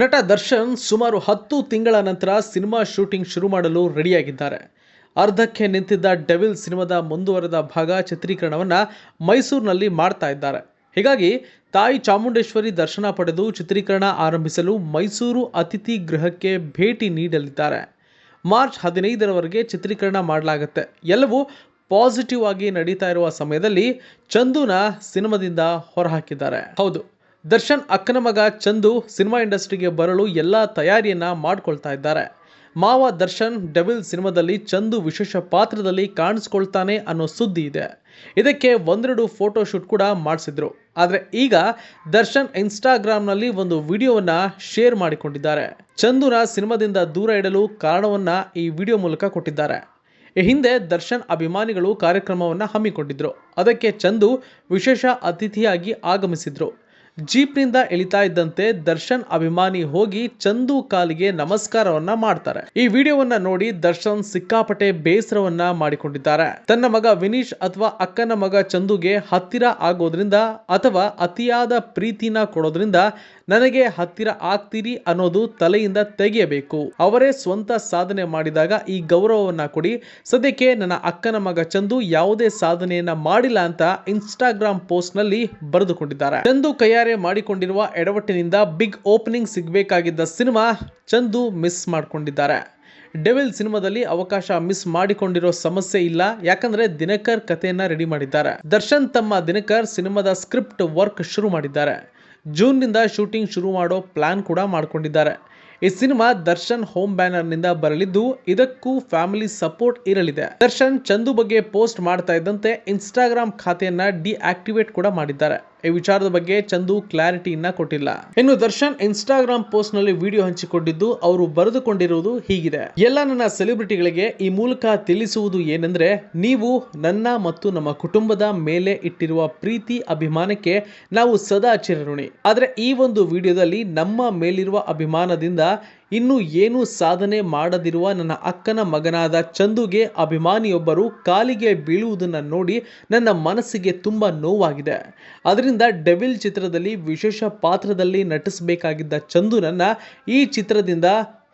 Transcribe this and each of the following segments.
ನಟ ದರ್ಶನ್ ಸುಮಾರು ಹತ್ತು ತಿಂಗಳ ನಂತರ ಸಿನಿಮಾ ಶೂಟಿಂಗ್ ಶುರು ಮಾಡಲು ರೆಡಿಯಾಗಿದ್ದಾರೆ. ಅರ್ಧಕ್ಕೆ ನಿಂತಿದ್ದ ಡೆವಿಲ್ ಸಿನಿಮಾದ ಮುಂದುವರೆದ ಭಾಗ ಚಿತ್ರೀಕರಣವನ್ನು ಮೈಸೂರಿನಲ್ಲಿ ಮಾಡ್ತಾ ಇದ್ದಾರೆ. ಹೀಗಾಗಿ ತಾಯಿ ಚಾಮುಂಡೇಶ್ವರಿ ದರ್ಶನ ಪಡೆದು ಚಿತ್ರೀಕರಣ ಆರಂಭಿಸಲು ಮೈಸೂರು ಅತಿಥಿ ಗೃಹಕ್ಕೆ ಭೇಟಿ ನೀಡಲಿದ್ದಾರೆ. ಮಾರ್ಚ್ ಹದಿನೈದರವರೆಗೆ ಚಿತ್ರೀಕರಣ ಮಾಡಲಾಗುತ್ತೆ. ಎಲ್ಲವೂ ಪಾಸಿಟಿವ್ ಆಗಿ ನಡೀತಾ ಇರುವ ಸಮಯದಲ್ಲಿ ಚಂದುನ ಸಿನಿಮಾದಿಂದ ಹೊರಹಾಕಿದ್ದಾರೆ. ಹೌದು. ದರ್ಶನ್ ಅಕ್ಕನ ಮಗ ಚಂದು ಸಿನಿಮಾ ಇಂಡಸ್ಟ್ರಿಗೆ ಬರಲು ಎಲ್ಲ ತಯಾರಿಯನ್ನ ಮಾಡ್ಕೊಳ್ತಾ ಇದ್ದಾರೆ. ಮಾವ ದರ್ಶನ್ ಡೆವಿಲ್ ಸಿನಿಮಾದಲ್ಲಿ ಚಂದು ವಿಶೇಷ ಪಾತ್ರದಲ್ಲಿ ಕಾಣಿಸ್ಕೊಳ್ತಾನೆ ಅನ್ನೋ ಸುದ್ದಿ ಇದೆ. ಇದಕ್ಕೆ ಒಂದೆರಡು ಫೋಟೋ ಶೂಟ್ ಕೂಡ ಮಾಡಿಸಿದ್ರು. ಆದರೆ ಈಗ ದರ್ಶನ್ ಇನ್ಸ್ಟಾಗ್ರಾಮ್ನಲ್ಲಿ ಒಂದು ವಿಡಿಯೋವನ್ನ ಶೇರ್ ಮಾಡಿಕೊಂಡಿದ್ದಾರೆ. ಚಂದುನ ಸಿನಿಮಾದಿಂದ ದೂರ ಇಡಲು ಕಾರಣವನ್ನ ಈ ವಿಡಿಯೋ ಮೂಲಕ ಕೊಟ್ಟಿದ್ದಾರೆ. ಈ ಹಿಂದೆ ದರ್ಶನ್ ಅಭಿಮಾನಿಗಳು ಕಾರ್ಯಕ್ರಮವನ್ನು ಹಮ್ಮಿಕೊಂಡಿದ್ರು. ಅದಕ್ಕೆ ಚಂದು ವಿಶೇಷ ಅತಿಥಿಯಾಗಿ ಆಗಮಿಸಿದ್ರು. ಜೀಪ್ನಿಂದ ಇಳಿತಾ ಇದ್ದಂತೆ ದರ್ಶನ್ ಅಭಿಮಾನಿ ಹೋಗಿ ಚಂದು ಕಾಲಿಗೆ ನಮಸ್ಕಾರವನ್ನ ಮಾಡ್ತಾರೆ. ಈ ವಿಡಿಯೋವನ್ನ ನೋಡಿ ದರ್ಶನ್ ಸಿಕ್ಕಾಪಟ್ಟೆ ಬೇಸರವನ್ನ ಮಾಡಿಕೊಂಡಿದ್ದಾರೆ. ತನ್ನ ಮಗ ವಿನೀಶ್ ಅಥವಾ ಅಕ್ಕನ ಮಗ ಚಂದುಗೆ ಹತ್ತಿರ ಆಗೋದ್ರಿಂದ ಅಥವಾ ಅತಿಯಾದ ಪ್ರೀತಿನ ಕೊಡೋದ್ರಿಂದ ನನಗೆ ಹತ್ತಿರ ಆಗ್ತೀರಿ ಅನ್ನೋದು ತಲೆಯಿಂದ ತೆಗೆಯಬೇಕು. ಅವರೇ ಸ್ವಂತ ಸಾಧನೆ ಮಾಡಿದಾಗ ಈ ಗೌರವವನ್ನ ಕೊಡಿ. ಸದ್ಯಕ್ಕೆ ನನ್ನ ಅಕ್ಕನ ಮಗ ಚಂದು ಯಾವುದೇ ಸಾಧನೆಯನ್ನ ಮಾಡಿಲ್ಲ ಅಂತ ಇನ್ಸ್ಟಾಗ್ರಾಮ್ ಪೋಸ್ಟ್ನಲ್ಲಿ ಬರೆದುಕೊಂಡಿದ್ದಾರೆ. ಚಂದು ಕೈಯಾರೆ ಮಾಡಿಕೊಂಡಿರುವ ಎಡವಟ್ಟಿನಿಂದ ಬಿಗ್ ಓಪನಿಂಗ್ ಸಿಗಬೇಕಾಗಿದ್ದ ಸಿನಿಮಾ ಚಂದು ಮಿಸ್ ಮಾಡಿಕೊಂಡಿದ್ದಾರೆ. ಡೆವಿಲ್ ಸಿನಿಮಾದಲ್ಲಿ ಅವಕಾಶ ಮಿಸ್ ಮಾಡಿಕೊಂಡಿರೋ ಸಮಸ್ಯೆ ಇಲ್ಲ. ಯಾಕಂದ್ರೆ ದಿನಕರ್ ಕಥೆಯನ್ನ ರೆಡಿ ಮಾಡಿದ್ದಾರೆ. ದರ್ಶನ್ ತಮ್ಮ ದಿನಕರ್ ಸಿನಿಮಾದ ಸ್ಕ್ರಿಪ್ಟ್ ವರ್ಕ್ ಶುರು ಮಾಡಿದ್ದಾರೆ. ಜೂನ್ನಿಂದ ಶೂಟಿಂಗ್ ಶುರು ಮಾಡೋ ಪ್ಲಾನ್ ಕೂಡ ಮಾಡ್ಕೊಂಡಿದ್ದಾರೆ. ಈ ಸಿನಿಮಾ ದರ್ಶನ್ ಹೋಮ್ ಬ್ಯಾನರ್ನಿಂದ ಬರಲಿದ್ದು ಇದಕ್ಕೂ ಫ್ಯಾಮಿಲಿ ಸಪೋರ್ಟ್ ಇರಲಿದೆ. ದರ್ಶನ್ ಚಂದು ಬಗ್ಗೆ ಪೋಸ್ಟ್ ಮಾಡ್ತಾ ಇದ್ದಂತೆ ಇನ್ಸ್ಟಾಗ್ರಾಮ್ ಖಾತೆಯನ್ನ ಡಿಆಕ್ಟಿವೇಟ್ ಕೂಡ ಮಾಡಿದ್ದಾರೆ. ಈ ವಿಚಾರದ ಬಗ್ಗೆ ಚಂದು ಕ್ಲಾರಿಟಿಯನ್ನ ಕೊಟ್ಟಿಲ್ಲ. ಇನ್ನು ದರ್ಶನ್ ಇನ್ಸ್ಟಾಗ್ರಾಮ್ ಪೋಸ್ಟ್ನಲ್ಲಿ ವಿಡಿಯೋ ಹಂಚಿಕೊಂಡಿದ್ದು ಅವರು ಬರೆದುಕೊಂಡಿರುವುದು ಹೀಗಿದೆ. ಎಲ್ಲ ನನ್ನ ಸೆಲೆಬ್ರಿಟಿಗಳಿಗೆ ಈ ಮೂಲಕ ತಿಳಿಸುವುದು ಏನೆಂದ್ರೆ, ನೀವು ನನ್ನ ಮತ್ತು ನಮ್ಮ ಕುಟುಂಬದ ಮೇಲೆ ಇಟ್ಟಿರುವ ಪ್ರೀತಿ ಅಭಿಮಾನಕ್ಕೆ ನಾವು ಸದಾ ಚಿರಋಣಿ. ಆದ್ರೆ ಈ ಒಂದು ವಿಡಿಯೋದಲ್ಲಿ ನಮ್ಮ ಮೇಲಿರುವ ಅಭಿಮಾನದಿಂದ ಇನ್ನು ಏನೂ ಸಾಧನೆ ಮಾಡದಿರುವ ನನ್ನ ಅಕ್ಕನ ಮಗನಾದ ಚಂದುಗೆ ಅಭಿಮಾನಿಯೊಬ್ಬರು ಕಾಲಿಗೆ ಬೀಳುವುದನ್ನು ನೋಡಿ ನನ್ನ ಮನಸ್ಸಿಗೆ ತುಂಬ ನೋವಾಗಿದೆ. ಅದರಿಂದ ಡೆವಿಲ್ ಚಿತ್ರದಲ್ಲಿ ವಿಶೇಷ ಪಾತ್ರದಲ್ಲಿ ನಟಿಸಬೇಕಾಗಿದ್ದ ಚಂದುನನ್ನ ಈ ಚಿತ್ರದಿಂದ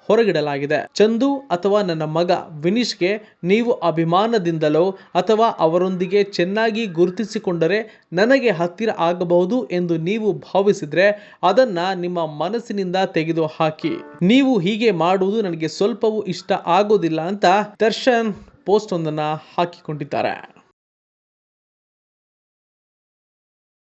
ಹೊರಗಿಡಲಾಗಿದೆ. ಚಂದು ಅಥವಾ ನನ್ನ ಮಗ ವಿನೀಶ್ಗೆ ನೀವು ಅಭಿಮಾನದಿಂದಲೋ ಅಥವಾ ಅವರೊಂದಿಗೆ ಚೆನ್ನಾಗಿ ಗುರುತಿಸಿಕೊಂಡರೆ ನನಗೆ ಹತ್ತಿರ ಆಗಬಹುದು ಎಂದು ನೀವು ಭಾವಿಸಿದರೆ ಅದನ್ನ ನಿಮ್ಮ ಮನಸ್ಸಿನಿಂದ ತೆಗೆದು ಹಾಕಿ. ನೀವು ಹೀಗೆ ಮಾಡುವುದು ನನಗೆ ಸ್ವಲ್ಪವೂ ಇಷ್ಟ ಆಗೋದಿಲ್ಲ ಅಂತ ದರ್ಶನ್ ಪೋಸ್ಟ್ ಒಂದನ್ನ ಹಾಕಿಕೊಂಡಿದ್ದಾರೆ.